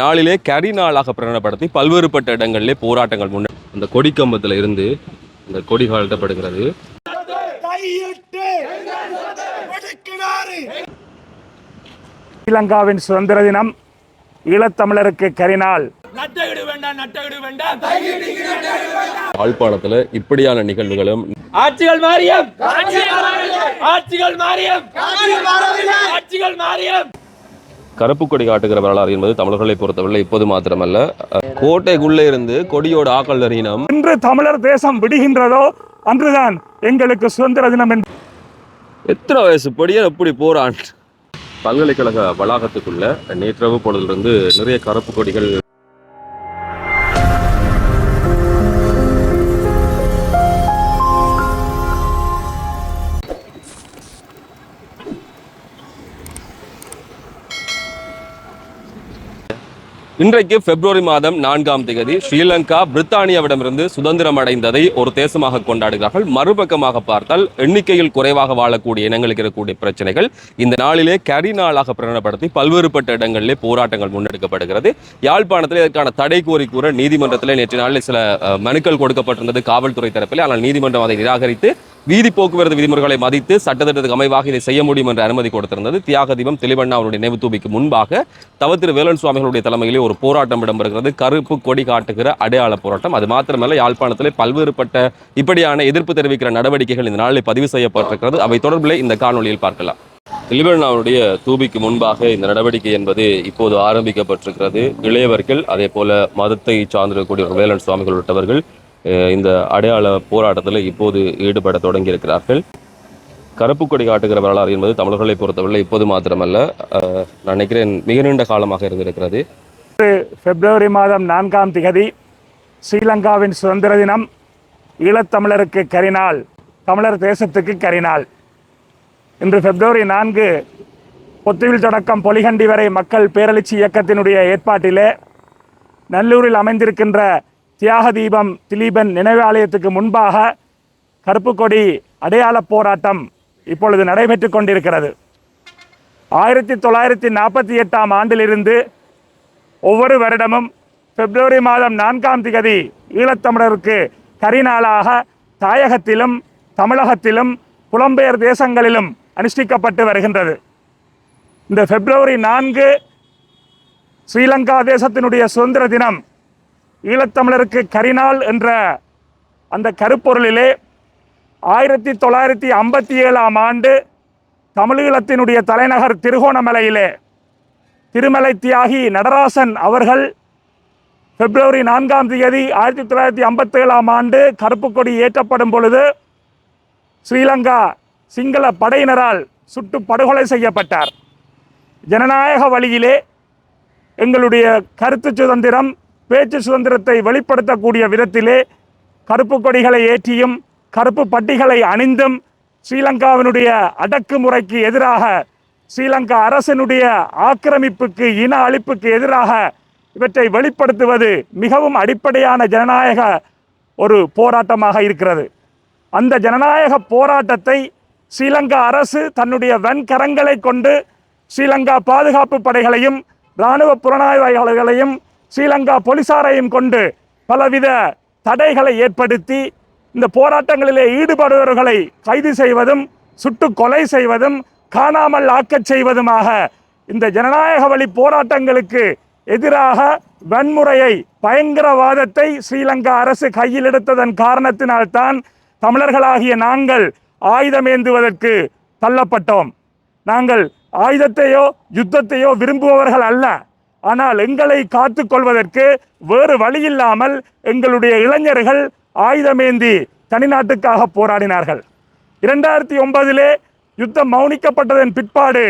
நாளிலே கரி நாளாக பிரகடனப்படுத்தி பல்வேறுபட்ட இடங்களிலே போராட்டங்கள் முன்ன அந்த கொடிக்கம்பத்தில் இருந்து இந்த கொடி ஒடுக்கினாரு. ஸ்ரீலங்காவின் சுதந்திர தினம் ஈழத்தமிழருக்கு கரிநாள் யாழ்ப்பாணத்தில் இப்படியான நிகழ்வுகளும் ஆட்சிகள் மாறியம். ஆட்சிகள் மாறியம். ஆட்சிகள் மாறியம். கருப்பு கொடி காட்டுகிற வரலாறு என்பது தமிழர்களை பொறுத்தவரை இப்போது மாத்திரமல்ல. கோட்டைக்குள்ளே இருந்து கொடியோட ஆக்கள் அறியினம் இன்று தமிழர் தேசம் விடுகின்றதோ அன்றுதான் எங்களுக்கு சுதந்திர தினம் என்று. எத்தனை வயசு? படியா எப்படி போறான்? பல்கலைக்கழக வளாகத்துக்குள்ள நேற்றவு பொழுதிலிருந்து நிறைய கருப்பு கொடிகள் இன்றைக்கு பிப்ரவரி மாதம் நான்காம் தேதி ஸ்ரீலங்கா பிரித்தானியாவிடமிருந்து சுதந்திரம் அடைந்ததை ஒரு தேசமாக கொண்டாடுகிறார்கள். மறுபக்கமாக பார்த்தால் எண்ணிக்கையில் குறைவாக வாழக்கூடிய இனங்களுக்கு இருக்கக்கூடிய பிரச்சனைகள் இந்த நாளிலே கரி நாளாக பிரகடனப்படுத்தி பல்வேறுபட்ட இடங்களிலே போராட்டங்கள் முன்னெடுக்கப்படுகிறது. யாழ்ப்பாணத்தில் இதற்கான தடை கோரி கூற நீதிமன்றத்தில் நேற்று நாளில் சில மனுக்கள் கொடுக்கப்பட்டிருந்தது காவல்துறை தரப்பில். ஆனால் நீதிமன்றம் அதை நிராகரித்து வீதி போக்குவரத்து விதிமுறைகளை மதித்து சட்டத்திட்டத்துக்கு அமைவாக இதை செய்ய முடியும் என்ற அனுமதி கொடுத்திருந்தது. தியாக தீபம் தெளிவண்ணா அவருடைய நினைவு தூபிக்கு முன்பாக தவத்திரு வேலன் சுவாமிகளுடைய தலைமையிலே ஒரு போராட்டம் இடம்பெறுகிறது. கருப்பு கொடி காட்டுகிற அடையாள போராட்டம். அது மாத்திரமல்ல யாழ்ப்பாணத்திலே பல்வேறுபட்ட இப்படியான எதிர்ப்பு தெரிவிக்கிற நடவடிக்கைகள் இந்த நாளில் பதிவு செய்யப்பட்டிருக்கிறது. அவை தொடர்பில் இந்த காணொளியில் பார்க்கலாம். தெளிவண்ணாவுடைய தூபிக்கு முன்பாக இந்த நடவடிக்கை என்பது இப்போது ஆரம்பிக்கப்பட்டிருக்கிறது. இளையவர்கள் அதே போல மதத்தை சார்ந்திருக்கக்கூடிய வேலன் சுவாமிகள் உள்ளவர்கள் இந்த அடையாள போராட்டத்தில் இப்போது ஈடுபட தொடங்கியிருக்கிறார்கள். கருப்பு கொடி காட்டுகிற வரலாறு என்பது தமிழர்களை பொறுத்தவரை இப்போது மாத்திரமல்ல. நான் நினைக்கிறேன் மிக நீண்ட காலமாக இருந்திருக்கிறது. பிப்ரவரி மாதம் நான்காம் திகதி ஸ்ரீலங்காவின் சுதந்திர தினம். ஈழத்தமிழருக்கு கரிநாள் தமிழர் தேசத்துக்கு கரிநாள். இன்று பிப்ரவரி நான்கு பொத்துவில் தொடக்கம் பொலிகண்டி வரை மக்கள் பேரழிச்சி இயக்கத்தினுடைய ஏற்பாட்டிலே நல்லூரில் அமைந்திருக்கின்ற தியாக தீபம் திலீபன் நினைவாலயத்துக்கு முன்பாக கருப்பு கொடி அடையாள போராட்டம் இப்பொழுது நடைபெற்று கொண்டிருக்கிறது. ஆயிரத்தி தொள்ளாயிரத்தி நாற்பத்தி எட்டாம் ஆண்டிலிருந்து ஒவ்வொரு வருடமும் பிப்ரவரி மாதம் நான்காம் திகதி ஈழத்தமிழருக்கு கரிநாளாக தாயகத்திலும் தமிழகத்திலும் புலம்பெயர் தேசங்களிலும் அனுஷ்டிக்கப்பட்டு வருகின்றது. இந்த பிப்ரவரி நான்கு ஸ்ரீலங்கா தேசத்தினுடைய சுதந்திர தினம் ஈழத்தமிழருக்கு கரிநாள் என்ற அந்த கருப்பொருளிலே ஆயிரத்தி தொள்ளாயிரத்தி ஐம்பத்தி ஏழாம் ஆண்டு தமிழீழத்தினுடைய தலைநகர் திருகோணமலையிலே திருமலை தியாகி நடராசன் அவர்கள் பிப்ரவரி நான்காம் தேதி ஆயிரத்தி தொள்ளாயிரத்தி ஐம்பத்தி ஏழாம் ஆண்டு கருப்பு கொடி ஏற்றப்படும் பொழுது ஸ்ரீலங்கா சிங்கள படையினரால் சுட்டு படுகொலை செய்யப்பட்டார். ஜனநாயக வழியிலே எங்களுடைய கருத்து சுதந்திரம் பேச்சு சுதந்திரத்தை வெளிப்படுத்தக்கூடிய விதத்திலே கருப்பு கொடிகளை ஏற்றியும் கருப்பு பட்டிகளை அணிந்தும் ஸ்ரீலங்காவினுடைய அடக்குமுறைக்கு எதிராக ஸ்ரீலங்கா அரசினுடைய ஆக்கிரமிப்புக்கு இன அழிப்புக்கு எதிராக இவற்றை வெளிப்படுத்துவது மிகவும் அடிப்படையான ஜனநாயக ஒரு போராட்டமாக இருக்கிறது. அந்த ஜனநாயக போராட்டத்தை ஸ்ரீலங்கா அரசு தன்னுடைய வன்கரங்களை கொண்டு ஸ்ரீலங்கா பாதுகாப்பு படைகளையும் இராணுவ புலனாய்வாளர்களையும் ஸ்ரீலங்கா போலீசாரையும் கொண்டு பலவித தடைகளை ஏற்படுத்தி இந்த போராட்டங்களிலே ஈடுபடுபவர்களை கைது செய்வதும் சுட்டு கொலை செய்வதும் காணாமல் ஆக்கச் செய்வதுமாக இந்த ஜனநாயக வழி போராட்டங்களுக்கு எதிராக வன்முறையை பயங்கரவாதத்தை ஸ்ரீலங்கா அரசு கையில் எடுத்ததன் காரணத்தினால்தான் தமிழர்களாகிய நாங்கள் ஆயுதமேந்துவதற்கு தள்ளப்பட்டோம். நாங்கள் ஆயுதத்தையோ யுத்தத்தையோ விரும்புபவர்கள் அல்ல. ஆனால் எங்களை காத்து கொள்வதற்கு வேறு வழியில்லாமல் எங்களுடைய இளைஞர்கள் ஆயுதமேந்தி தனிநாட்டுக்காக போராடினார்கள். இரண்டாயிரத்தி ஒன்பதிலே யுத்தம் மௌனிக்கப்பட்டதன் பிற்பாடு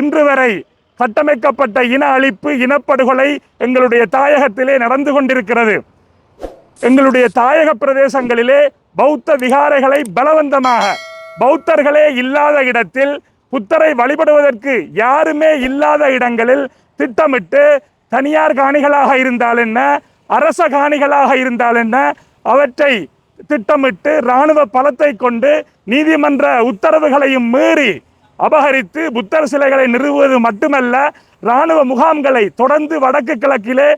இன்று வரை கட்டமைக்கப்பட்ட இன அழிப்பு இனப்படுகொலை எங்களுடைய தாயகத்திலே நடந்து கொண்டிருக்கிறது. எங்களுடைய தாயக பிரதேசங்களிலே பௌத்த விகாரைகளை பலவந்தமாக பௌத்தர்களே இல்லாத இடத்தில் புத்தரை வழிபடுவதற்கு யாருமே இல்லாத இடங்களில் திட்டமிட்டு தனியார் காணிகளாக இருந்தால் என்ன? அரச காணிகளாக இருந்தால் என்ன? அவற்றை திட்டமிட்டு இராணுவ பலத்தை கொண்டு நீதிமன்ற உத்தரவுகளையும் மீறி அபகரித்து புத்தர் சிலைகளை நிறுவுவது மட்டுமல்ல இராணுவ முகாம்களை தொடர்ந்து வடக்கு கிழக்கிலே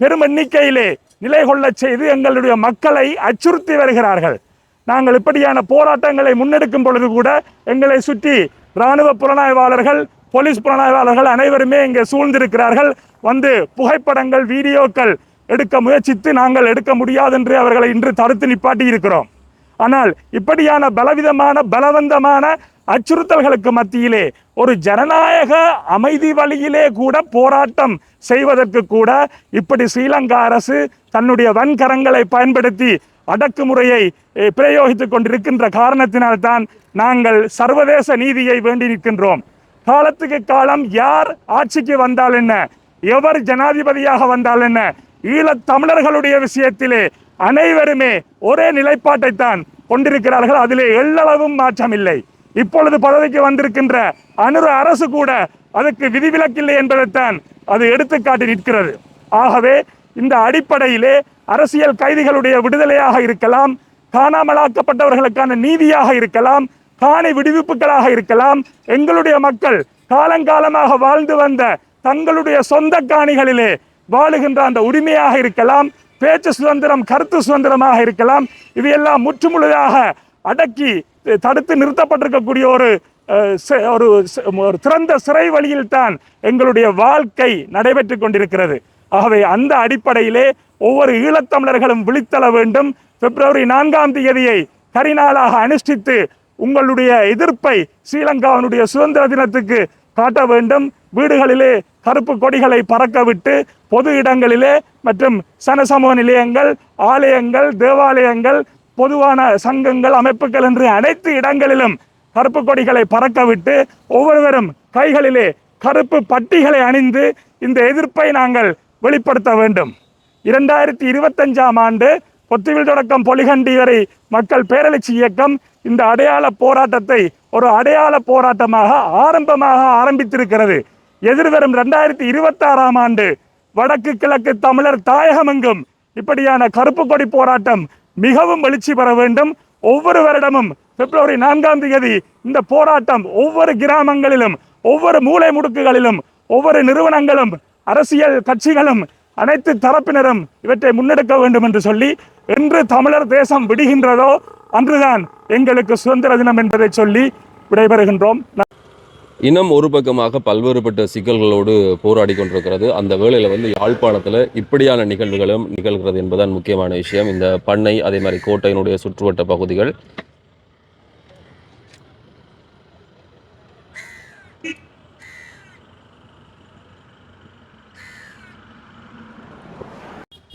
பெரும் எண்ணிக்கையிலே நிலை கொள்ளச் செய்து எங்களுடைய மக்களை அச்சுறுத்தி வருகிறார்கள். நாங்கள் இப்படியான போராட்டங்களை முன்னெடுக்கும் பொழுது கூட எங்களை சுற்றி இராணுவ புலனாய்வாளர்கள் போலீஸ் புலனாய்வாளர்கள் அனைவருமே இங்கே சூழ்ந்திருக்கிறார்கள். வந்து புகைப்படங்கள் வீடியோக்கள் எடுக்க முயற்சித்து நாங்கள் எடுக்க முடியாதென்று அவர்களை இன்று தடுத்து நிப்பாட்டி இருக்கிறோம். ஆனால் இப்படியான பலவிதமான பலவந்தமான அச்சுறுத்தல்களுக்கு மத்தியிலே ஒரு ஜனநாயக அமைதி வழியிலே கூட போராட்டம் செய்வதற்கு கூட இப்படி ஸ்ரீலங்கா அரசு தன்னுடைய வன்கரங்களை பயன்படுத்தி அடக்குமுறையை பிரயோகித்துக் கொண்டிருக்கின்ற காரணத்தினால்தான் நாங்கள் சர்வதேச நீதியை வேண்டி நிற்கின்றோம். காலத்துக்கு காலம் யார் ஆட்சிக்கு வந்தால் என்ன? எவர் ஜனாதிபதியாக வந்தால் என்ன? ஈழத் தமிழர்களுடைய விஷயத்திலே அனைவருமே ஒரே நிலைப்பாட்டை தான் கொண்டிருக்கிறார்கள். அதிலே எள்ளளவும் மாற்றமில்லை. இப்பொழுது பதவிக்கு வந்திருக்கின்ற அனுர அரசு கூட அதுக்கு விதிவிலக்கில்லை என்பதைத்தான் அது எடுத்துக்காட்டி நிற்கிறது. ஆகவே இந்த அடிப்படையிலே அரசியல் கைதிகளுடைய விடுதலையாக இருக்கலாம் காணாமலாக்கப்பட்டவர்களுக்கான நீதியாக இருக்கலாம் காணி விடுவிப்புகளாக இருக்கலாம். எங்களுடைய மக்கள் காலங்காலமாக வாழ்ந்து வந்த தங்களுடைய சொந்த காணிகளிலே வாழுகின்ற அந்த உரிமையாக இருக்கலாம். பேச்சு சுதந்திரம் கருத்து சுதந்திரமாக இருக்கலாம். இவையெல்லாம் முற்றுமுழுதாக அடக்கி தடுத்து நிறுத்தப்பட்டிருக்கக்கூடிய ஒரு ஒரு ஒரு திறந்த சிறை வழியில் தான் எங்களுடைய வாழ்க்கை நடைபெற்று கொண்டிருக்கிறது. ஆகவே அந்த அடிப்படையிலே ஒவ்வொரு ஈழத்தமிழர்களும் விழித்தள வேண்டும். பிப்ரவரி நான்காம் தேதியை கரிநாளாக அனுஷ்டித்து உங்களுடைய எதிர்ப்பை ஸ்ரீலங்காவினுடைய சுதந்திர தினத்துக்கு காட்ட வேண்டும். வீடுகளிலே கருப்பு கொடிகளை பறக்கவிட்டு பொது இடங்களிலே மற்றும் சனசமூக நிலையங்கள் ஆலயங்கள் தேவாலயங்கள் பொதுவான சங்கங்கள் அமைப்புகள் என்று அனைத்து இடங்களிலும் கருப்பு கொடிகளை பறக்கவிட்டு ஒவ்வொருவரும் கைகளிலே கருப்பு பட்டிகளை அணிந்து இந்த எதிர்ப்பை நாங்கள் வெளிப்படுத்த வேண்டும். இரண்டாயிரத்தி இருபத்தஞ்சாம் ஆண்டு பொத்துவில் தொடக்கம் பொலிகண்டி வரை மக்கள் பேரழிச்சி இயக்கம் இந்த அடையாள போராட்டத்தை ஒரு அடையாள போராட்டமாக ஆரம்பமாக ஆரம்பித்திருக்கிறது. எதிர்வரும் ரெண்டாயிரத்தி இருபத்தாறாம் ஆண்டு வடக்கு கிழக்கு தமிழர் தாயகமெங்கும் இப்படியான கருப்பு கொடி போராட்டம் மிகவும் எழுச்சி பெற வேண்டும். ஒவ்வொரு வருடமும் பிப்ரவரி நான்காம் தேதி இந்த போராட்டம் ஒவ்வொரு கிராமங்களிலும் ஒவ்வொரு மூலை முடுக்குகளிலும் ஒவ்வொரு நிறுவனங்களும் அரசியல் கட்சிகளும் அனைத்து தரப்பினரும் இவற்றை முன்னெடுக்க வேண்டும் என்று சொல்லி என்று தமிழர் தேசம் விடுகின்றதோ அன்றுதான் எங்களுக்கு சுதந்திர தினம் என்பதை சொல்லி விடைபெறுகின்றோம். இனம் ஒரு பக்கமாக பல்வேறுபட்ட சிக்கல்களோடு போராடி கொண்டிருக்கிறது. அந்த வேளையில் வந்து யாழ்ப்பாணத்தில் இப்படியான நிகழ்வுகளும் நிகழ்கிறது என்பதுதான் முக்கியமான விஷயம். இந்த பண்ணை அதே மாதிரி கோட்டையினுடைய சுற்றுவட்ட பகுதிகள்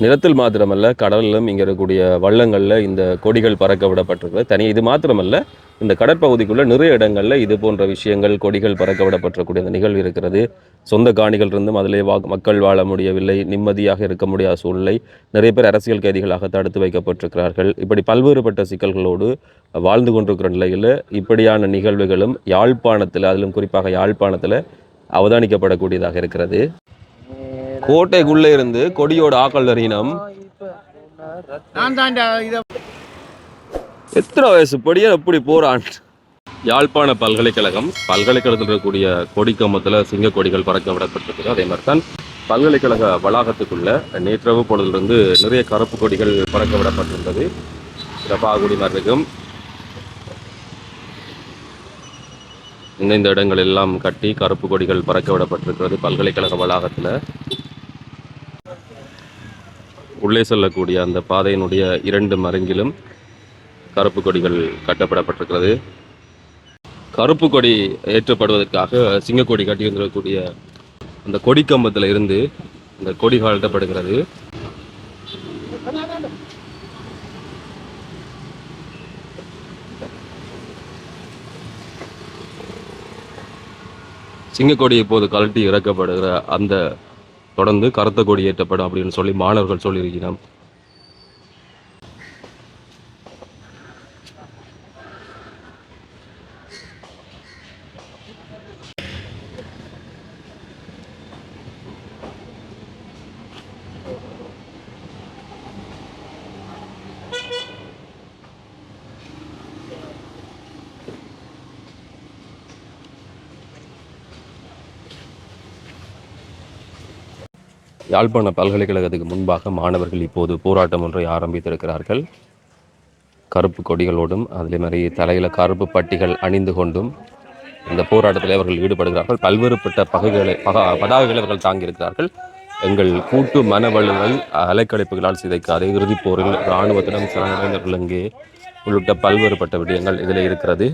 நிலத்தில் மாத்திரமல்ல கடலிலும் இங்கே இருக்கக்கூடிய வள்ளங்களில் இந்த கொடிகள் பறக்க விடப்பட்டிருக்கிறது தனி இது மாத்திரமல்ல இந்த கடற்பகுதிக்குள்ள நிறைய இடங்களில் இது போன்ற விஷயங்கள் கொடிகள் பறக்க விடப்பட்டிருக்கக்கூடிய அந்த நிகழ்வு இருக்கிறது. சொந்த காணிகள் இருந்தும் அதிலே வா மக்கள் வாழ முடியவில்லை நிம்மதியாக இருக்க முடியாத சூழ்நிலை. நிறைய பேர் அரசியல் கைதிகளாக தடுத்து வைக்கப்பட்டிருக்கிறார்கள். இப்படி பல்வேறுபட்ட சிக்கல்களோடு வாழ்ந்து கொண்டிருக்கிற நிலையில் இப்படியான நிகழ்வுகளும் யாழ்ப்பாணத்தில் அதிலும் குறிப்பாக யாழ்ப்பாணத்தில் அவதானிக்கப்படக்கூடியதாக இருக்கிறது. கோட்டைக்குள்ளே இருந்து கொடியோட ஆக்கள் அறியினம் நான் தாண்டா இத. எத்தனை வயசு? படியா எப்படி போறான்? யாழ்ப்பாண பல்கலைக்கழகம் பல்கலைக்கழகத்தில் இருக்கக்கூடிய கொடி கம்பத்தில் சிங்க கொடிகள் பறக்க விடப்பட்டிருக்குது அதே மாதிரி தான் பல்கலைக்கழக வளாகத்துக்குள்ள நேற்றவு பொழுதிலிருந்து நிறைய கருப்பு கொடிகள் பறக்க விடப்பட்டிருந்தது. இருக்கும். இந்த இந்த இடங்கள் எல்லாம் கட்டி கருப்பு கொடிகள் பறக்க விடப்பட்டிருக்கிறது பல்கலைக்கழக வளாகத்தில். உள்ளே செல்லக்கூடிய அந்த பாதையினுடைய இரண்டு மருங்கிலும் கருப்பு கொடிகள் கட்டப்படப்பட்டிருக்கிறது. கருப்பு கொடி ஏற்றப்படுவதற்காக சிங்கக்கொடி கட்டியிருந்திருக்கக்கூடிய அந்த கொடி கம்பத்தில் இருந்து இந்த கொடி கழட்டப்படுகிறது. சிங்கக்கொடி இப்போது கழட்டி இறக்கப்படுகிற அந்த தொடர்ந்து கருத்த கொடி ஏற்றப்படும் அப்படின்னு சொல்லி மாணவர்கள் சொல்லியிருக்கிறோம் யாழ்ப்பாண பல்கலைக்கழகத்துக்கு முன்பாக மாணவர்கள் இப்போது போராட்டம் ஒன்றை ஆரம்பித்திருக்கிறார்கள். கருப்பு கொடிகளோடும் அதே மாதிரி தலையில் கருப்பு பட்டிகள் அணிந்து கொண்டும் இந்த போராட்டத்தில் அவர்கள் ஈடுபடுகிறார்கள். பல்வேறுபட்ட பகைகளை பகா பதாகைகளை அவர்கள் தாங்கியிருக்கிறார்கள். எங்கள் கூட்டு மன வலுவல் அலைக்கழிப்புகளால் சிதைக்காத. இறுதிப் போரில் இராணுவத்திடம் சரணடைந்தவர்கள் இங்கே உள்ளிட்ட பல்வேறுபட்ட விடயங்கள் இதில் இருக்கிறது.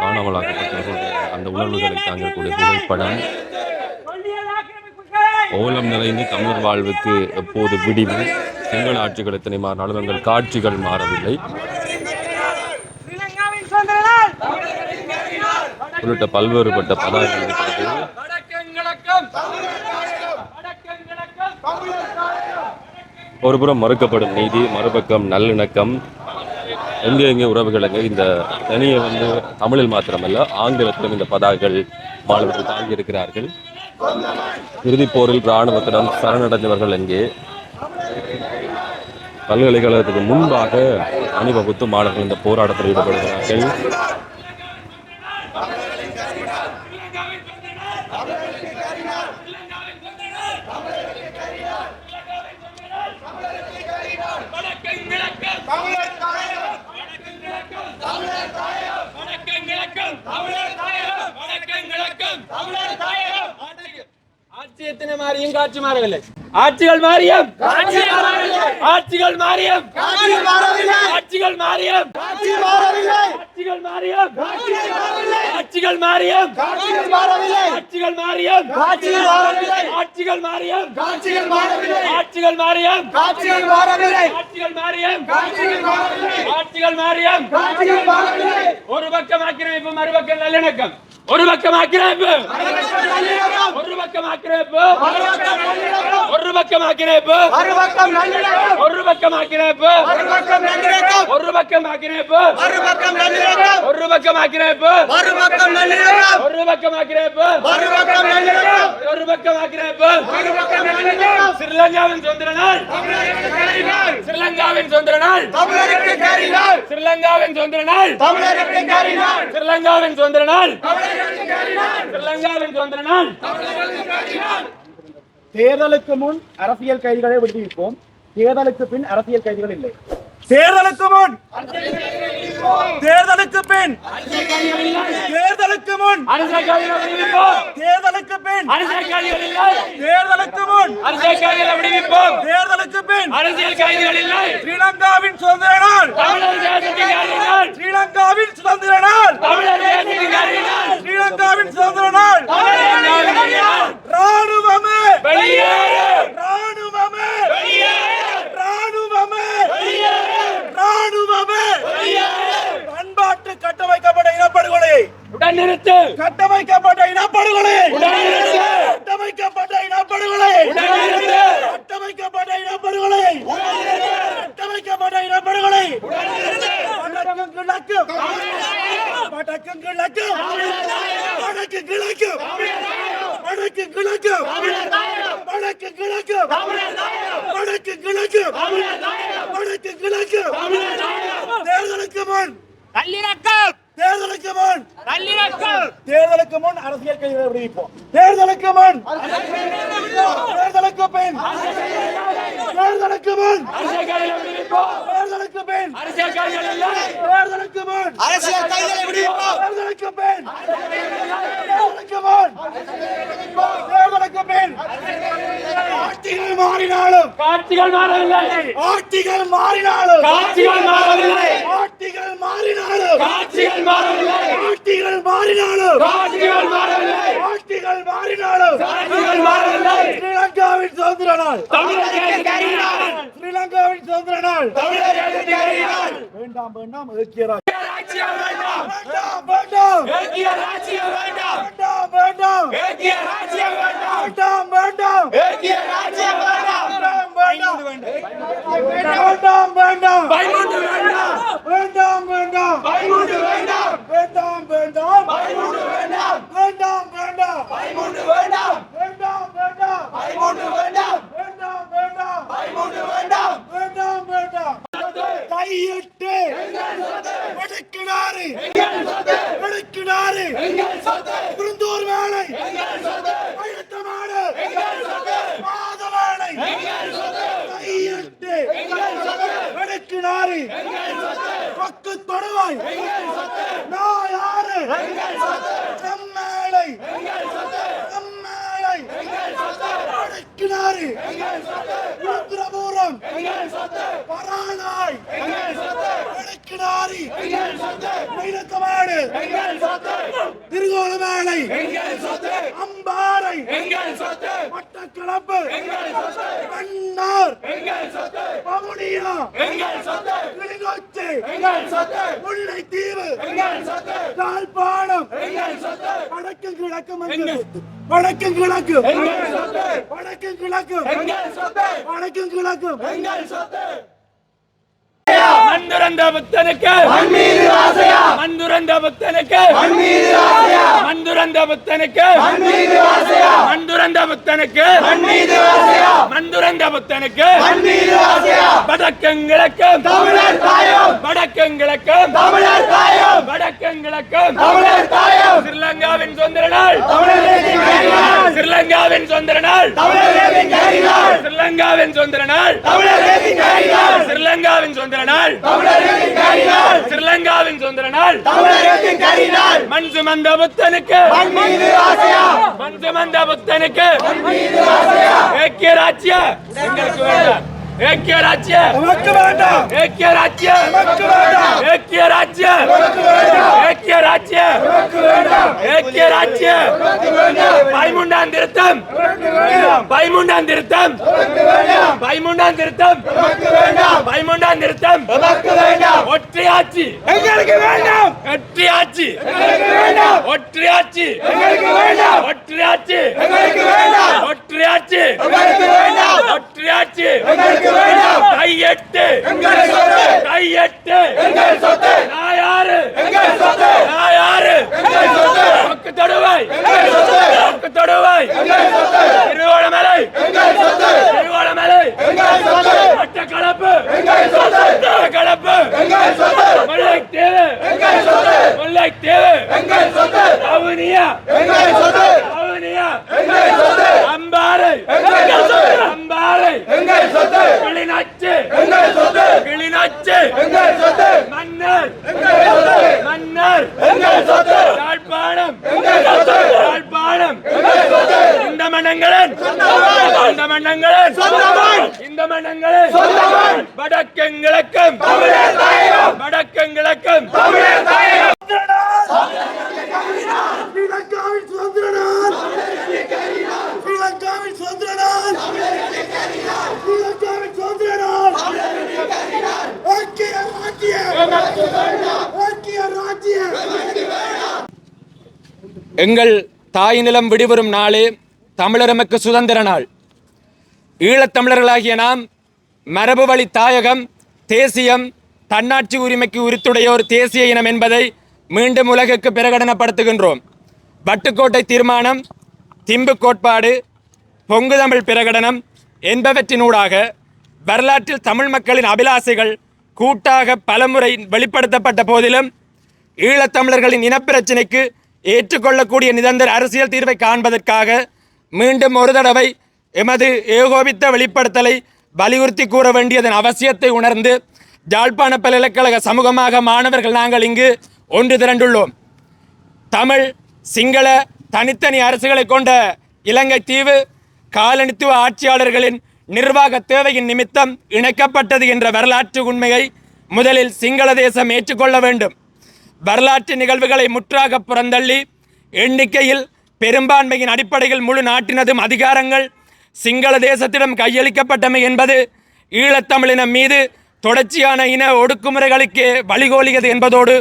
காணாமலாக்கப்பட்டவர்களுடைய அந்த உணர்வுகளை தாங்கக்கூடிய புகைப்படம். ஓலம் நிறைந்து தமிழர் வாழ்வுக்கு எப்போது விடிவு? சிங்கள ஆட்சிகள் எத்தனை மாறினாலும் எங்கள் காட்சிகள் மாறவில்லை. உள்ளிட்ட பல்வேறுபட்ட பதாகைகள் இருக்கிறது. ஒருபுறம் மறுக்கப்படும் நீதி மறுபக்கம் நல்லிணக்கம். எங்கே எங்கே உறவுகளுங்க இந்த தனியை வந்து தமிழில் மாத்திரமல்ல ஆங்கிலத்திலும் இந்த பதாகள் மாணவர்கள் தாங்கி இருக்கிறார்கள். இறுதிப் போரில் இராணுவத்திடம் சரணடைந்தவர்கள் எங்கே? பல்கலைக்கழகத்துக்கு முன்பாக அணிவகுத்து மாணவர்கள் இந்த போராட்டத்தில் ஈடுபடுகிறார்கள். எத்தனை மாறியும் காட்சி மாறவில்லை. ஆட்சிகள் மாறியும். ஆட்சிகள் மாறியும். ஆட்சிகள் மாறியும். ஆட்சிகள் மாறியும் ஆட்சிகள் மாறியும். ஆட்சிகள் மாறியும். ஆட்சிகள் மாறியும். ஆட்சிகள் மாறியும். ஆட்சிகள் மாறியும். ஆட்சிகள் மாறியும். ஒரு பக்கம் ஆக்கிரமிப்பு மறுபக்கம் நல்லிணக்கம். ஒரு பக்கம் ஆக்கிரமிப்பு. ஒரு பக்கம் ஆக்கிரமிப்பு. ஒரு பக்கம் ஆக்கிரமிப்பு. ஒரு பக்கம் ஆக்கிரமிப்பு. ஒரு பக்கம் ஆக்கிரமிப்பு ஒரு பக்கம் ஆக்கிரமிப்பு. ஒரு பக்கம் நல்லிரகம் ஒரு பக்கம் ஆக்கிரமிப்பு ஒரு பக்கம் நல்லிரகம் ஒரு பக்கம் ஆக்கிரமிப்பு ஒரு ஒரு பக்கம் ஆக்கிரமிப்பு ஒரு ஸ்ரீலங்காவின் சுதந்திர நாள் ஸ்ரீலங்காவின் சுதந்திர நாள் தமிழருக்கு கரி நாள் ஸ்ரீலங்காவின் சுதந்திர நாள் தமிழருக்கு கரி நாள் ஸ்ரீலங்காவின் சுதந்திர நாள் ஸ்ரீலங்காவின் சுதந்திர நாள் தேர்தலுக்கு முன் அரசியல் கைதிகளை விடுவிப்போம். தேர்தலுக்கு பின் அரசியல் கைதிகள் இல்லை. தேர்தலுக்கு முன். தேர்தலுக்கு பின். தேர்தலுக்கு முன். தேர்தலுக்கு பின். தேர்தலுக்கு முன். தேர்தலுக்கு பின். அரசியல் கைதிகள் இல்லை ஸ்ரீலங்காவின் சுதந்திர நாள். ஸ்ரீலங்காவின் சுதந்திர நாள். ஸ்ரீலங்காவின் சுதந்திர நாள். ராணுவமே. ராணுவமே. நிறுத்து கட்டமைக்கப்பட்ட இனப்படுகொலை. கட்டமைக்கப்பட்ட இனப்படுகொலை. கட்டமைக்கப்பட்ட இனப்படுகொலை. கட்டமைக்கப்பட்ட இனப்படுகொலை. கிழக்கு வடக்கு கிழக்கு வடக்கு கிழக்கு வடக்கு கிழக்கு வடக்கு கிழக்கு வடக்கு கிழக்கு வடக்கு கிழக்கு தேர்தலுக்கு முன் நல்லிணக்கம் தேர்தலுக்கு முன். நல்லிணக்கம் தேர்தலுக்கு முன் அரசியல் கைதிகளை விடுவிப்போம் தேர்தலுக்கு முன். தேர்தலுக்கு பின். தேர்தலுக்கு முன். அரசியல் கைதிகளை விடுவிப்போம் தேர்தலுக்கு பின். அரசியல் கைதிகள் இல்லை தேர்தலுக்கு முன். அரசியல் கைதிகளை விடுவிப்போம் தேர்தலுக்கு பின். தேர்தலுக்கு முன். தேர்தலுக்கு பின். ஆட்சிகள் மாறினாலும். காட்சிகள் மாறவில்லை. ஆட்சிகள் மாறினாலும். காட்சிகள் மாறவில்லை. ஆட்சிகள் மாறினாலும். காட்சிகள் மாறவில்லை. ஆட்சிகள் மாறினாலும். காட்சிகள் மாறவில்லை. ஆட்சிகள் மாறினாலும். காட்சிகள் மாறவில்லை. ஸ்ரீலங்காவின் சுதந்திர நாள். ஸ்ரீலங்காவின் சுதந்திர நாள். வேண்டாம் வேண்டாம் ராஜ்யம். வேண்டாம். வேண்டாம் வேண்டாம். வேண்டாம். வேண்டாம் வேண்டாம். வேண்டாம். வேண்டாம் வேண்டாம் வேண்டாம் வேண்டாம் வேண்டாம் வேண்டாம் பயமுண்டு வேண்டாம் வேண்டாம் வேண்டாம் பயமுண்டு வேண்டாம் வேண்டாம் வேண்டாம் பயமுண்டு வேண்டாம் வேண்டாம் வேண்டாம் பயமுண்டு வேண்டாம் வேண்டாம் வேண்டாம் பயமுண்டு வேண்டாம் வேண்டாம் வேண்டாம் பயமுண்டு வேண்டாம் வேண்டாம் வேண்டாம் கையிட்டு வெடுக்கினாரு வெடுக்கினாரு விருந்தோர் வேலை தொடுவாய் நான் யாரு செம்மேலை செம்மேலை அடைக்கினாரு ருத்ரபூரம் பரானாய் அடைக்கினாரி மயிலத்தமாடு திருகோணமேலை அம்பாறை மட்டக்களப்பு மன்னார். வவுனியா. கிளிநொச்சி. முல்லைத்தீவு. யாழ்ப்பாணம். வடக்கு கிழக்கு. மண்டலம். வடக்கு கிழக்கு. வடக்கு கிழக்கு. வடக்கு கிழக்கு மண்துரந்த புத்தனுக்கு மண்துரந்த புத்தனுக்கு மண்துரந்த புத்தனுக்கு மண்துரந்த புத்தனுக்கு மண்துரந்த புத்தனுக்கு வடக்கங்கிழக்கும் வடக்கங்கிழக்கும் வடக்கங்கிழக்கும் ஸ்ரீலங்காவின் சுதந்திர நாள். ஸ்ரீலங்காவின் சுதந்திர நாள். ஸ்ரீலங்காவின் சுதந்திர நாள். ஸ்ரீலங்காவின் சுதந்திர நாள். ஸ்ரீலங்காவின் சுதந்திர நாள் மண் சுமந்த புத்தனுக்கு. மண் சுமந்த புத்தனுக்கு. ஏக்கிய ராஜ்ய. எங்களுக்கு வேண்டாம். ஏக்கிய ராஜ்ய நமக்கு வேண்டாம். ஏக்கிய ராஜ்ய நமக்கு வேண்டாம். ஏக்கிய ராஜ்ய ஏக்கிய ராஜ்ய ஏக்கிய ராஜ்ய பைமுண்டான் திருத்தம். பைமுண்டான் திருத்தம். பைமுண்டான் திருத்தம். பைமுண்டான் திருத்தம். ஒற்றையாட்சி. எங்களுக்கு வேண்டாம். ஒற்றையாட்சி. வேண்டாம். ஒற்றையாட்சி. எங்களுக்கு வேண்டாம். ஒற்றையாட்சி. எங்களுக்கு வேண்டாம். ஒற்றையாட்சி. எங்களுக்கு வேண்டாம். ஒற்றையாட்சி. எங்களுக்கு வேண்டாம் கையெட்டு எங்கள் சொத்து கையெட்டு எங்கள் சொத்து நான் யாரு எங்கள் சொத்து நான் யாரு எங்கள் சொத்து தொடுவாய் எங்கள் சொத்து நமக்கு தொடுவாய் எங்கள் சொத்து திருவோணமலை எங்கள் சொத்து திருவோணமலை எங்கள் சொத்து மட்டக்களப்பு எங்கள் சொத்து மட்டக்களப்பு எங்கள் சொத்து முல்லைத்தீவு எங்கள் சொத்து முல்லைத்தீவு எங்கள் சொத்து வவுனியா எங்கள் சொத்து வவுனியா எங்கள் சொத்து அம்பாறை எங்கள் சொத்து அம்பாறை எங்கள் சொத்து கிளிநொச்சி எங்கள் சொத்து கிளிநொச்சி எங்கள் சொத்து மன்னர் எங்கள் சொத்து மன்னர் எங்கள் சொத்து யாழ்ப்பாணம் எங்கள் சொத்து யாழ்ப்பாணம் எங்கள் சொத்து இந்த மன்னங்களின் இந்த மன்னங்களின் இந்த மன்னங்களின் வடக்கெங்கிழக்கும் தமிழர் தாயகம் வடக்கெங்கிழக்கும் தமிழர் தாயகம் ஸ்ரீலங்காவின் சுதந்திர நாள் ஸ்ரீலங்காவின் சுதந்திர நாள் ஸ்ரீலங்காவின் சுதந்திர நாள் ஐக்கிய ராஜ்ய ஐக்கிய ராஜ்ய எங்கள் தாய் நிலம் விடுவரும் நாளே தமிழரமக்கு சுதந்திர நாள். ஈழத்தமிழர்களாகிய நாம் மரபு வழி தாயகம் தேசியம் தன்னாட்சி உரிமைக்கு உரித்துடையோர் தேசிய இனம் என்பதை மீண்டும் உலகுக்கு பிரகடனப்படுத்துகின்றோம். வட்டுக்கோட்டை தீர்மானம் திம்பு கோட்பாடு பொங்கு தமிழ் பிரகடனம் என்பவற்றினூடாக வரலாற்றில் தமிழ் மக்களின் அபிலாசைகள் கூட்டாக பலமுறை வெளிப்படுத்தப்பட்ட போதிலும் ஈழத்தமிழர்களின் இனப்பிரச்சினைக்கு ஏற்றுக்கொள்ளக்கூடிய நிரந்தர அரசியல் தீர்வை காண்பதற்காக மீண்டும் ஒரு தடவை எமது ஏகோபித்த வெளிப்படுத்தலை வலியுறுத்தி கூற வேண்டியதன் அவசியத்தை உணர்ந்து ஜாழ்ப்பாண பல்கலைக்கழக சமூகமாக மாணவர்கள் நாங்கள் இங்கு ஒன்று திரண்டுள்ளோம். தமிழ் சிங்கள தனித்தனி அரசுகளை கொண்ட இலங்கை தீவு காலனித்துவ ஆட்சியாளர்களின் நிர்வாக தேவையின் நிமித்தம் இணைக்கப்பட்டது என்ற வரலாற்று உண்மையை முதலில் சிங்கள தேசம் ஏற்றுக்கொள்ள வேண்டும். வரலாற்று நிகழ்வுகளை முற்றாக புறந்தள்ளி எண்ணிக்கையில் பெரும்பான்மையின் அடிப்படையில் முழு நாட்டினதும் அதிகாரங்கள் சிங்கள தேசத்திடம் கையளிக்கப்பட்டமை என்பது ஈழத்தமிழினம் மீது தொடர்ச்சியான இன ஒடுக்குமுறைகளுக்கு வழிகோலியது என்பதோடு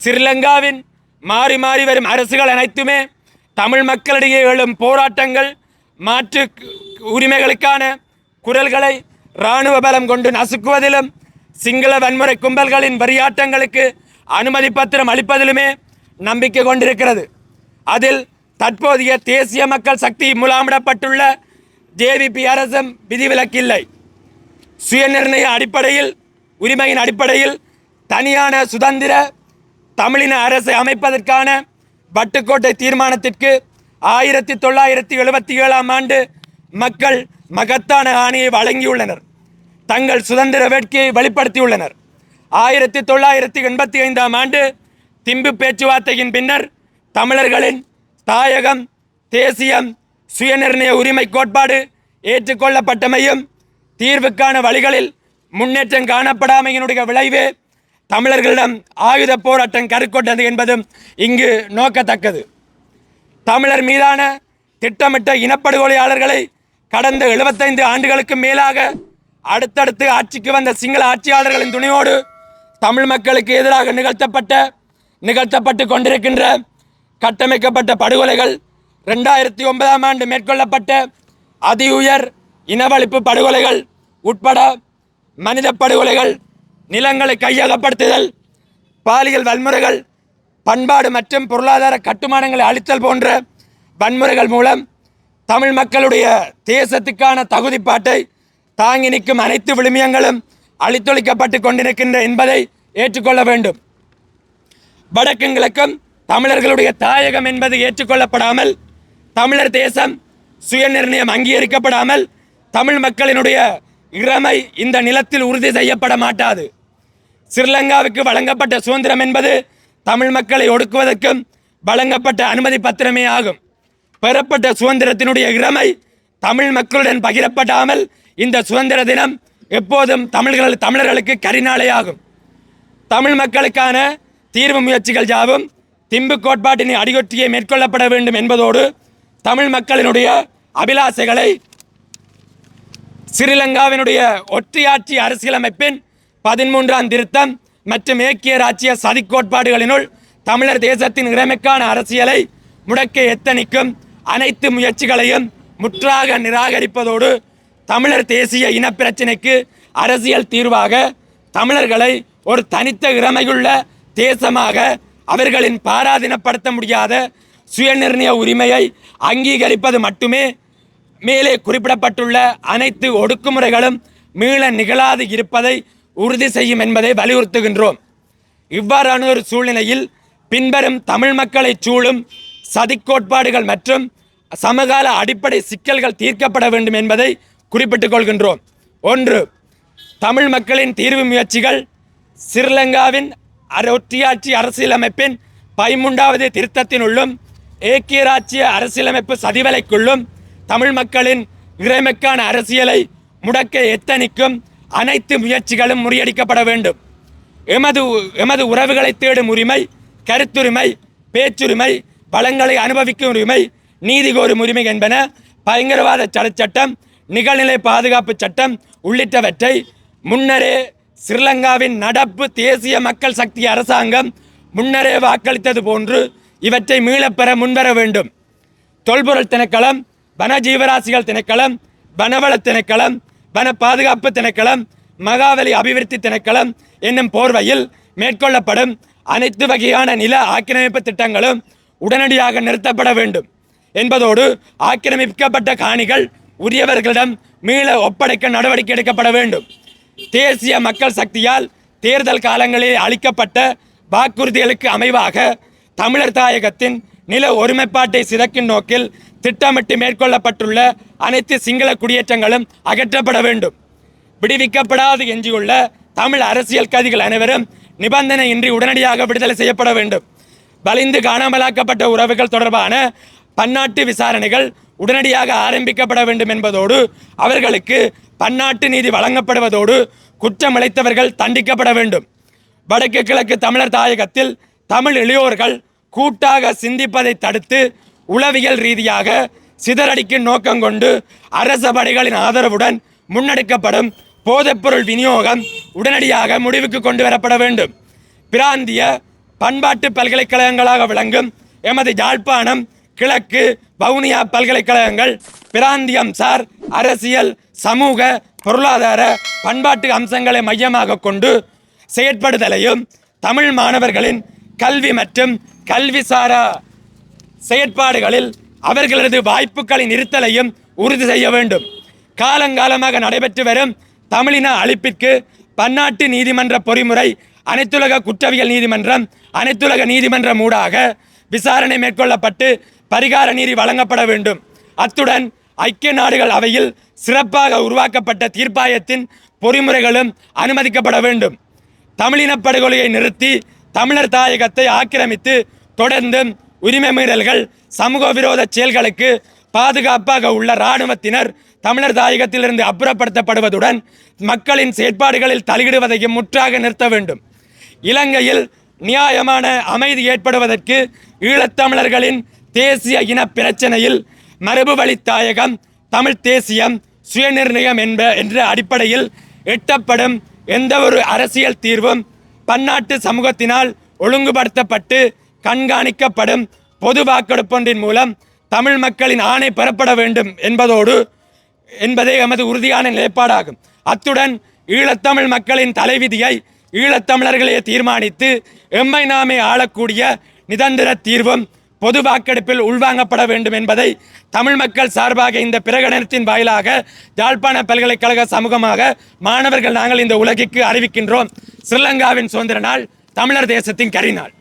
ஸ்ரீலங்காவின் மாறி மாறி வரும் அரசுகள் அனைத்துமே தமிழ் மக்களிடையே எழும் போராட்டங்கள் மாற்று உரிமைகளுக்கான குரல்களை இராணுவ பலம் கொண்டு நசுக்குவதிலும் சிங்கள வன்முறை கும்பல்களின் வரியாட்டங்களுக்கு அனுமதி பத்திரம் அளிப்பதிலுமே நம்பிக்கை கொண்டிருக்கிறது. அதில் தற்போதைய தேசிய மக்கள் சக்தி முலாமிடப்பட்டுள்ள ஜேவிபி அரசும் விதிவிலக்கில்லை. சுயநிர்ணய அடிப்படையில் உரிமையின் அடிப்படையில் தனியான சுதந்திர தமிழின அரசை அமைப்பதற்கான பட்டுக்கோட்டை தீர்மானத்திற்கு ஆயிரத்தி தொள்ளாயிரத்தி எழுபத்தி ஏழாம் ஆண்டு மக்கள் மகத்தான ஆணையை வழங்கியுள்ளனர். தங்கள் சுதந்திர வேட்கையை வெளிப்படுத்தியுள்ளனர். ஆயிரத்தி தொள்ளாயிரத்தி எண்பத்தி ஐந்தாம் ஆண்டு திம்பு பேச்சுவார்த்தையின் பின்னர் தமிழர்களின் தாயகம் தேசியம் சுயநிர்ணய உரிமை கோட்பாடு ஏற்றுக்கொள்ளப்பட்டமையும் தீர்வுக்கான வழிகளில் முன்னேற்றம் காணப்படாமையினுடைய விளைவே தமிழர்களிடம் ஆயுத போராட்டம் கருக்கொண்டது என்பதும் இங்கு நோக்கத்தக்கது. தமிழர் மீதான திட்டமிட்ட இனப்படுகொலையாளர்களை கடந்த 75 ஆண்டுகளுக்கு மேலாக அடுத்தடுத்து ஆட்சிக்கு வந்த சிங்கள ஆட்சியாளர்களின் துணையோடு தமிழ் மக்களுக்கு எதிராக நிகழ்த்தப்பட்ட நிகழ்த்தப்பட்டு கொண்டிருக்கின்ற கட்டமைக்கப்பட்ட படுகொலைகள் ரெண்டாயிரத்தி ஒன்பதாம் ஆண்டு மேற்கொள்ளப்பட்ட அதி உயர் இனவழிப்பு படுகொலைகள் உட்பட மனித படுகொலைகள் நிலங்களை கையகப்படுத்துதல் பாலியல் வன்முறைகள் பண்பாடு மற்றும் பொருளாதார கட்டுமானங்களை அழித்தல் போன்ற வன்முறைகள் மூலம் தமிழ் மக்களுடைய தேசத்துக்கான தகுதிப்பாட்டை தாங்கி நிற்கும் அனைத்து விழுமியங்களும் அழித்தொழிக்கப்பட்டு கொண்டிருக்கின்ற என்பதை ஏற்றுக்கொள்ள வேண்டும். வடக்கும் கிழக்கும் தமிழர்களுடைய தாயகம் என்பது ஏற்றுக்கொள்ளப்படாமல் தமிழர் தேசம் சுயநிர்ணயம் அங்கீகரிக்கப்படாமல் தமிழ் மக்களினுடைய இறமை இந்த நிலத்தில் உறுதி செய்யப்பட மாட்டாது. ஸ்ரீலங்காவுக்கு வழங்கப்பட்ட சுதந்திரம் என்பது தமிழ் மக்களை ஒடுக்குவதற்கும் வழங்கப்பட்ட அனுமதி பத்திரமே ஆகும். பெறப்பட்ட சுதந்திரத்தினுடைய இறமை தமிழ் மக்களுடன் பகிரப்படாமல் இந்த சுதந்திர தினம் எப்போதும் தமிழர்கள் தமிழர்களுக்கு கரிநாளையாகும் தமிழ் மக்களுக்கான தீர்வு முயற்சிகள் யாவும் திம்பு கோட்பாட்டினை அடிகொற்றியே மேற்கொள்ளப்பட வேண்டும் என்பதோடு தமிழ் மக்களினுடைய அபிலாசைகளை ஸ்ரீலங்காவினுடைய ஒற்றையாட்சி அரசியலமைப்பின் பதிமூன்றாம் திருத்தம் மற்றும் ஏக்கிய ராச்சிய சதி கோட்பாடுகளினுள் தமிழர் தேசத்தின் இறைமைக்கான அரசியலை முடக்க எத்தனிக்கும் அனைத்து முயற்சிகளையும் முற்றாக நிராகரிப்பதோடு தமிழர் தேசிய இனப்பிரச்சினைக்கு அரசியல் தீர்வாக தமிழர்களை ஒரு தனித்த இறமையுள்ள தேசமாக அவர்களின் பாராதீனப்படுத்த முடியாத சுயநிர்ணய உரிமையை அங்கீகரிப்பது மட்டுமே மேலே குறிப்பிடப்பட்டுள்ள அனைத்து ஒடுக்குமுறைகளும் மீள நிகழாது இருப்பதை உறுதி செய்யும் என்பதை வலியுறுத்துகின்றோம். இவ்வாறான ஒரு சூழ்நிலையில் பின்வரும் தமிழ் மக்களை சூழும் சதிக் கோட்பாடுகள் மற்றும் சமகால அடிப்படை சிக்கல்கள் தீர்க்கப்பட வேண்டும் என்பதை குறிப்பிட்டுக் கொள்கின்றோம் ஒன்று தமிழ் மக்களின் தீர்வு முயற்சிகள் ஸ்ரீலங்காவின் ஒற்றியாட்சி அரசியலமைப்பின் பதிமூன்றாவது திருத்தத்தினுள்ளும் ஏக்கியராட்சிய அரசியலமைப்பு சதிவலைக்குள்ளும் தமிழ் மக்களின் இறைமைக்கான அரசியலை முடக்க எத்தனிக்கும் அனைத்து முயற்சிகளும் முறியடிக்கப்பட வேண்டும். எமது எமது உறவுகளை தேடும் உரிமை கருத்துரிமை பேச்சுரிமை வளங்களை அனுபவிக்கும் உரிமை நீதி கோரும் உரிமை என்பன பயங்கரவாத சட்டச்சட்டம் நிகழ்நிலை பாதுகாப்பு சட்டம் உள்ளிட்டவற்றை முன்னரே ஸ்ரீலங்காவின் நடப்பு தேசிய மக்கள் சக்தி அரசாங்கம் முன்னரே வாக்களித்தது போன்று இவற்றை மீளப்பெற முன்வர வேண்டும். தொல்பொருள் திணைக்களம் வன ஜீவராசிகள் திணைக்களம் வனவள திணைக்களம் வன பாதுகாப்பு திணைக்களம் மகாவலி அபிவிருத்தி திணைக்களம் என்னும் போர்வையில் மேற்கொள்ளப்படும் அனைத்து வகையான நில ஆக்கிரமிப்பு திட்டங்களும் உடனடியாக நிறுத்தப்பட வேண்டும். என்பதோடு ஆக்கிரமிக்கப்பட்ட காணிகள் உரியவர்களிடம் மீள ஒப்படைக்க நடவடிக்கை எடுக்கப்பட வேண்டும். தேசிய மக்கள் சக்தியால் தேர்தல் காலங்களில் அளிக்கப்பட்ட வாக்குறுதிகளுக்கு அமைவாக தமிழர் தாயகத்தின் நில ஒருமைப்பாட்டை சிதைக்கும் நோக்கில் திட்டமிட்டு மேற்கொள்ளப்பட்டுள்ள அனைத்து சிங்கள குடியேற்றங்களும் அகற்றப்பட வேண்டும். விடுவிக்கப்படாது எஞ்சியுள்ள தமிழ் அரசியல் கைதிகள் அனைவரும் நிபந்தனையின்றி உடனடியாக விடுதலை செய்யப்பட வேண்டும். வலிந்து காணாமலாக்கப்பட்ட உறவுகள் தொடர்பான பன்னாட்டு விசாரணைகள் உடனடியாக ஆரம்பிக்கப்பட வேண்டும் என்பதோடு அவர்களுக்கு பன்னாட்டு நீதி வழங்கப்படுவதோடு குற்றமிழைத்தவர்கள் தண்டிக்கப்பட வேண்டும். வடக்கு கிழக்கு தமிழர் தாயகத்தில் தமிழ் இளையோர்கள் கூட்டாக சிந்திப்பதை தடுத்து உளவியல் ரீதியாக சிதறடிக்கும் நோக்கம் கொண்டு அரச படைகளின் ஆதரவுடன் முன்னெடுக்கப்படும் போதைப்பொருள் விநியோகம் உடனடியாக முடிவுக்கு கொண்டு வரப்பட வேண்டும். பிராந்திய பண்பாட்டு பல்கலைக்கழகங்களாக விளங்கும் எமது யாழ்ப்பாணம் கிழக்கு வவுனியா பல்கலைக்கழகங்கள் பிராந்தியம் சார் அரசியல் சமூக பொருளாதார பண்பாட்டு அம்சங்களை மையமாக கொண்டு செயற்படுதலையும் தமிழ் மாணவர்களின் கல்வி மற்றும் கல்விசாரா செயற்பாடுகளில் அவர்களது வாய்ப்புகளை நிறுத்தலையும் உறுதி செய்ய வேண்டும். காலங்காலமாக நடைபெற்று வரும் தமிழின அழிப்பிற்கு பன்னாட்டு நீதிமன்ற பொறிமுறை அனைத்துலக குற்றவியல் நீதிமன்றம் அனைத்துலக நீதிமன்றம் ஊடாக விசாரணை மேற்கொள்ளப்பட்டு பரிகார நீதி வழங்கப்பட வேண்டும். அத்துடன் ஐக்கிய நாடுகள் அவையில் சிறப்பாக உருவாக்கப்பட்ட தீர்ப்பாயத்தின் பொறிமுறைகளும் அனுமதிக்கப்பட வேண்டும். தமிழினப் படுகொலையை நிறுத்தி தமிழர் தாயகத்தை ஆக்கிரமித்து தொடர்ந்தும் உரிமை மீறல்கள் சமூக விரோத செயல்களுக்கு பாதுகாப்பாக உள்ள இராணுவத்தினர் தமிழர் தாயகத்திலிருந்து அப்புறப்படுத்தப்படுவதுடன் மக்களின் செயற்பாடுகளில் தலையிடுவதையும் முற்றாக நிறுத்த வேண்டும். இலங்கையில் நியாயமான அமைதி ஏற்படுவதற்கு ஈழத்தமிழர்களின் தேசிய இன பிரச்சனையில் மரபு தாயகம் தமிழ் தேசியம் சுயநிர்ணயம் என்ப என்ற அடிப்படையில் எட்டப்படும் எந்த ஒரு அரசியல் தீர்வும் பன்னாட்டு சமூகத்தினால் ஒழுங்குபடுத்தப்பட்டு கண்காணிக்கப்படும் பொது வாக்கெடுப்பொன்றின் மூலம் தமிழ் மக்களின் ஆணை பெறப்பட வேண்டும் என்பதோடு என்பதே எமது உறுதியான நிலைப்பாடாகும். அத்துடன் ஈழத்தமிழ் மக்களின் தலைவிதியை ஈழத்தமிழர்களே தீர்மானித்து எம்மை நாமே ஆளக்கூடிய நிதந்திர தீர்வும் பொது வாக்கெடுப்பில் உள்வாங்கப்பட வேண்டும் என்பதை தமிழ் மக்கள் சார்பாக இந்த பிரகடனத்தின் வாயிலாக யாழ்ப்பாண பல்கலைக்கழக சமூகமாக மாணவர்கள் நாங்கள் இந்த உலகிற்கு அறிவிக்கின்றோம். ஸ்ரீலங்காவின் சுதந்திர நாள் தமிழர் தேசத்தின் கரிநாள்.